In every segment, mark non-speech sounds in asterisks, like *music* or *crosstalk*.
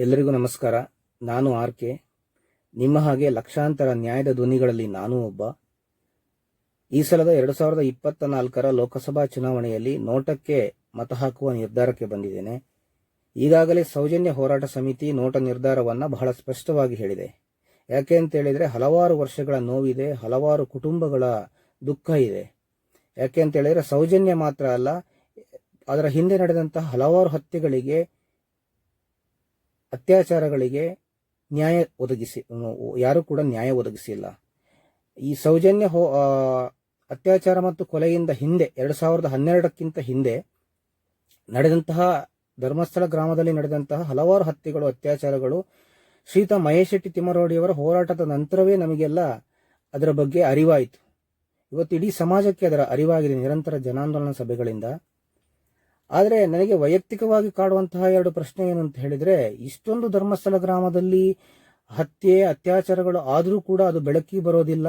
ಎಲ್ಲರಿಗೂ ನಮಸ್ಕಾರ. ನಾನು ಆರ್ ಕೆ. ನಿಮ್ಮ ಹಾಗೆ ಲಕ್ಷಾಂತರ ನ್ಯಾಯದ ಧ್ವನಿಗಳಲ್ಲಿ ನಾನೂ ಒಬ್ಬ. ಈ ಸಲದ ಎರಡು ಸಾವಿರದ ಇಪ್ಪತ್ತ ನಾಲ್ಕರ ಲೋಕಸಭಾ ಚುನಾವಣೆಯಲ್ಲಿ ನೋಟಕ್ಕೆ ಮತ ಹಾಕುವ ನಿರ್ಧಾರಕ್ಕೆ ಬಂದಿದ್ದೇನೆ. ಈಗಾಗಲೇ ಸೌಜನ್ಯ ಹೋರಾಟ ಸಮಿತಿ ನೋಟ ನಿರ್ಧಾರವನ್ನು ಬಹಳ ಸ್ಪಷ್ಟವಾಗಿ ಹೇಳಿದೆ. ಯಾಕೆ ಅಂತ ಹೇಳಿದರೆ ಹಲವಾರು ವರ್ಷಗಳ ನೋವಿದೆ, ಹಲವಾರು ಕುಟುಂಬಗಳ ದುಃಖ ಇದೆ. ಯಾಕೆ ಅಂತ ಹೇಳಿದರೆ ಸೌಜನ್ಯ ಮಾತ್ರ ಅಲ್ಲ, ಅದರ ಹಿಂದೆ ನಡೆದಂತಹ ಹಲವಾರು ಹತ್ಯೆಗಳಿಗೆ ಅತ್ಯಾಚಾರಗಳಿಗೆ ನ್ಯಾಯ ಒದಗಿಸಿ ಯಾರು ಕೂಡ ನ್ಯಾಯ ಒದಗಿಸಿಲ್ಲ. ಈ ಸೌಜನ್ಯ ಹೋ ಅತ್ಯಾಚಾರ ಮತ್ತು ಕೊಲೆಯಿಂದ ಹಿಂದೆ, ಎರಡು ಸಾವಿರದ ಹನ್ನೆರಡಕ್ಕಿಂತ ಹಿಂದೆ ನಡೆದಂತಹ ಧರ್ಮಸ್ಥಳ ಗ್ರಾಮದಲ್ಲಿ ನಡೆದಂತಹ ಹಲವಾರು ಹತ್ಯೆಗಳು, ಅತ್ಯಾಚಾರಗಳು, ಶ್ರೀತ ಮಹೇಶ್ ಶೆಟ್ಟಿ ತಿಮ್ಮರೋಡಿಯವರ ಹೋರಾಟದ ನಂತರವೇ ನಮಗೆಲ್ಲ ಅದರ ಬಗ್ಗೆ ಅರಿವಾಯಿತು. ಇವತ್ತು ಇಡೀ ಸಮಾಜಕ್ಕೆ ಅದರ ಅರಿವಾಗಿದೆ. ನಿರಂತರ ಜನಾಂದೋಲನ ಸಭೆಗಳಿಂದ ಆದರೆ ನನಗೆ ವೈಯಕ್ತಿಕವಾಗಿ ಕಾಡುವಂತಹ ಎರಡು ಪ್ರಶ್ನೆ ಏನು ಅಂತ ಹೇಳಿದರೆ, ಇಷ್ಟೊಂದು ಧರ್ಮಸ್ಥಳ ಗ್ರಾಮದಲ್ಲಿ ಹತ್ಯೆ, ಅತ್ಯಾಚಾರಗಳು ಆದರೂ ಕೂಡ ಅದು ಬೆಳಕಿಗೆ ಬರೋದಿಲ್ಲ,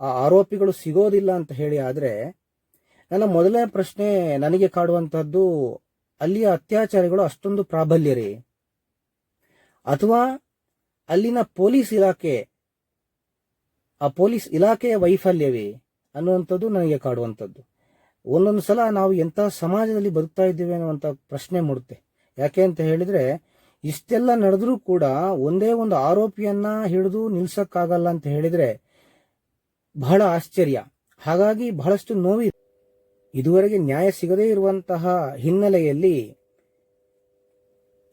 ಆ ಆರೋಪಿಗಳು ಸಿಗೋದಿಲ್ಲ ಅಂತ ಹೇಳಿ ಆದರೆ, ನನ್ನ ಮೊದಲನೇ ಪ್ರಶ್ನೆ ನನಗೆ ಕಾಡುವಂತಹದ್ದು, ಅಲ್ಲಿಯ ಅತ್ಯಾಚಾರಿಗಳು ಅಷ್ಟೊಂದು ಪ್ರಾಬಲ್ಯರೇ? ಅಥವಾ ಅಲ್ಲಿನ ಪೊಲೀಸ್ ಇಲಾಖೆ, ಆ ಪೊಲೀಸ್ ಇಲಾಖೆಯ ವೈಫಲ್ಯವೇ ಅನ್ನುವಂಥದ್ದು ನನಗೆ ಕಾಡುವಂಥದ್ದು. ಒಂದೊಂದು ಸಲ ನಾವು ಎಂಥ ಸಮಾಜದಲ್ಲಿ ಬದುಕ್ತಾ ಇದ್ದೀವಿ ಅನ್ನುವಂಥ ಪ್ರಶ್ನೆ ಮೂಡುತ್ತೆ. ಯಾಕೆ ಅಂತ ಹೇಳಿದ್ರೆ, ಇಷ್ಟೆಲ್ಲ ನಡೆದ್ರೂ ಕೂಡ ಒಂದೇ ಒಂದು ಆರೋಪಿಯನ್ನ ಹಿಡಿದು ನಿಲ್ಸಕ್ಕಾಗಲ್ಲ ಅಂತ ಹೇಳಿದ್ರೆ ಬಹಳ ಆಶ್ಚರ್ಯ. ಹಾಗಾಗಿ ಬಹಳಷ್ಟು ನೋವಿ ಇದುವರೆಗೆ ನ್ಯಾಯ ಸಿಗದೇ ಇರುವಂತಹ ಹಿನ್ನೆಲೆಯಲ್ಲಿ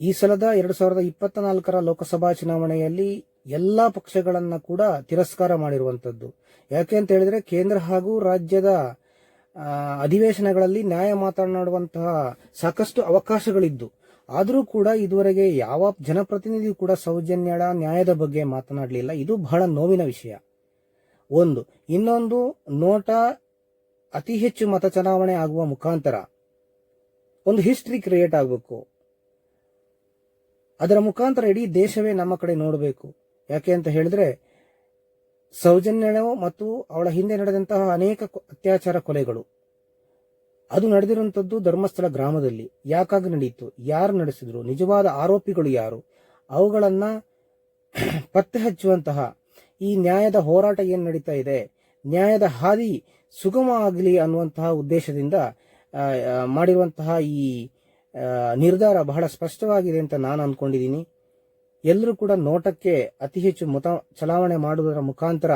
ಈ ಸಲದ ಎರಡು ಸಾವಿರದ ಇಪ್ಪತ್ತ ನಾಲ್ಕರ ಲೋಕಸಭಾ ಚುನಾವಣೆಯಲ್ಲಿ ಎಲ್ಲಾ ಪಕ್ಷಗಳನ್ನ ಕೂಡ ತಿರಸ್ಕಾರ ಮಾಡಿರುವಂತದ್ದು ಯಾಕೆ ಅಂತ ಹೇಳಿದ್ರೆ, ಕೇಂದ್ರ ಹಾಗೂ ರಾಜ್ಯದ ಅಧಿವೇಶನಗಳಲ್ಲಿ ನ್ಯಾಯ ಮಾತನಾಡುವಂತಹ ಸಾಕಷ್ಟು ಅವಕಾಶಗಳಿದ್ದು, ಆದರೂ ಕೂಡ ಇದುವರೆಗೆ ಯಾವ ಜನಪ್ರತಿನಿಧಿಯೂ ಕೂಡ ಸೌಜನ್ಯಳ ನ್ಯಾಯದ ಬಗ್ಗೆ ಮಾತನಾಡಲಿಲ್ಲ. ಇದು ಬಹಳ ನೋವಿನ ವಿಷಯ. ಒಂದು, ಇನ್ನೊಂದು, ನೋಟ ಅತಿ ಹೆಚ್ಚು ಮತ ಚಲಾವಣೆ ಆಗುವ ಮುಖಾಂತರ ಒಂದು ಹಿಸ್ಟ್ರಿ ಕ್ರಿಯೇಟ್ ಆಗಬೇಕು. ಅದರ ಮುಖಾಂತರ ಇಡೀ ದೇಶವೇ ನಮ್ಮ ಕಡೆ ನೋಡಬೇಕು. ಯಾಕೆ ಅಂತ ಹೇಳಿದ್ರೆ ಸೌಜನ್ಯಳು ಮತ್ತು ಅವಳ ಹಿಂದೆ ನಡೆದಂತಹ ಅನೇಕ ಅತ್ಯಾಚಾರ ಕೊಲೆಗಳು. ಅದು ನಡೆದಿರುವಂಥದ್ದು ಧರ್ಮಸ್ಥಳ ಗ್ರಾಮದಲ್ಲಿ. ಯಾಕಾಗಿ ನಡೆಯಿತು ಯಾರು ನಡೆಸಿದ್ರು? ನಿಜವಾದ ಆರೋಪಿಗಳು ಯಾರು? ಅವುಗಳನ್ನು *clears throat* ಪತ್ತೆ ಹಚ್ಚುವಂತಹ ಈ ನ್ಯಾಯದ ಹೋರಾಟ ಏನು ನಡೀತಾ ಇದೆ? ನ್ಯಾಯದ ಹಾದಿ ಸುಗಮ ಆಗಲಿ ಅನ್ನುವಂತಹ ಉದ್ದೇಶದಿಂದ ಮಾಡಿರುವಂತಹ ಈ ನಿರ್ಧಾರ ಬಹಳ ಸ್ಪಷ್ಟವಾಗಿದೆ ಅಂತ ನಾನು ಅನ್ಕೊಂಡಿದ್ದೀನಿ. ಎಲ್ಲರೂ ಕೂಡ ನೋಟಕ್ಕೆ ಅತಿ ಹೆಚ್ಚು ಮತ ಚಲಾವಣೆ ಮಾಡುವುದರ ಮುಖಾಂತರ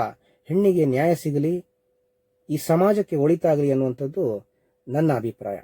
ಹೆಣ್ಣಿಗೆ ನ್ಯಾಯ ಸಿಗಲಿ, ಈ ಸಮಾಜಕ್ಕೆ ಒಳಿತಾಗಲಿ ಅನ್ನುವಂಥದ್ದು ನನ್ನ ಅಭಿಪ್ರಾಯ.